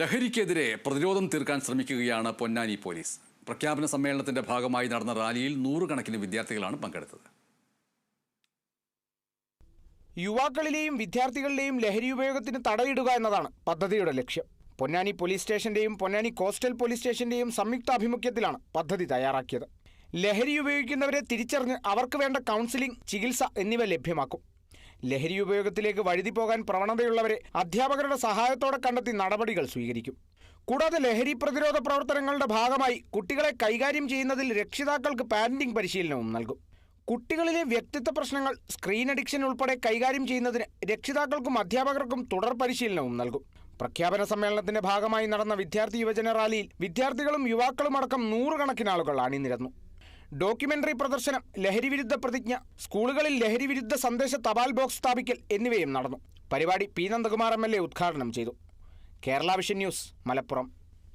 ലഹരിക്കെതിരെ പ്രതിരോധം തീർക്കാൻ ശ്രമിക്കുകയാണ് പൊന്നാനി പോലീസ്. പ്രഖ്യാപന സമ്മേളനത്തിന്റെ ഭാഗമായി നടന്ന റാലിയിൽ നൂറുകണക്കിന് വിദ്യാർത്ഥികളാണ് പങ്കെടുത്തത്. യുവാക്കളിലെയും വിദ്യാർത്ഥികളിലെയും ലഹരി ഉപയോഗത്തിന് തടയിടുക എന്നതാണ് പദ്ധതിയുടെ ലക്ഷ്യം. പൊന്നാനി പോലീസ് സ്റ്റേഷന്റെയും പൊന്നാനി കോസ്റ്റൽ പോലീസ് സ്റ്റേഷന്റെയും സംയുക്താഭിമുഖ്യത്തിലാണ് പദ്ധതി തയ്യാറാക്കിയത്. ലഹരി ഉപയോഗിക്കുന്നവരെ തിരിച്ചറിഞ്ഞ് അവർക്ക് വേണ്ട കൗൺസിലിംഗ് ചികിത്സ എന്നിവ ലഭ്യമാക്കും. ലഹരി ഉപയോഗത്തിലേക്ക് വഴുതി പോകാൻ പ്രവണതയുള്ളവരെ അധ്യാപകരുടെ സഹായത്തോടെ കണ്ടെത്തി നടപടികൾ സ്വീകരിക്കും. കൂടാതെ ലഹരി പ്രതിരോധ പ്രവർത്തനങ്ങളുടെ ഭാഗമായി കുട്ടികളെ കൈകാര്യം ചെയ്യുന്നതിൽ രക്ഷിതാക്കൾക്ക് പാരന്റിംഗ് പരിശീലനവും നൽകും. കുട്ടികളിലെ വ്യക്തിത്വ പ്രശ്നങ്ങൾ സ്ക്രീൻ അഡിക്ഷൻ ഉൾപ്പെടെ കൈകാര്യം ചെയ്യുന്നതിന് രക്ഷിതാക്കൾക്കും അധ്യാപകർക്കും തുടർ പരിശീലനവും നൽകും. പ്രഖ്യാപന സമ്മേളനത്തിന്റെ ഭാഗമായി നടന്ന വിദ്യാർത്ഥി യുവജന റാലിയിൽ വിദ്യാർത്ഥികളും യുവാക്കളും അടക്കം നൂറുകണക്കിന് ആളുകൾ അണിനിരന്നു. ഡോക്യുമെന്ററി പ്രദർശനം ലഹരി വിരുദ്ധ പ്രതിജ്ഞ സ്കൂളുകളിൽ ലഹരി വിരുദ്ധ സന്ദേശ തപാൽ ബോക്സ് സ്ഥാപിക്കൽ എന്നിവയും നടന്നു. പരിപാടി പി നന്ദകുമാർ എ ഉദ്ഘാടനം ചെയ്തു. Kerala vision news Malappuram.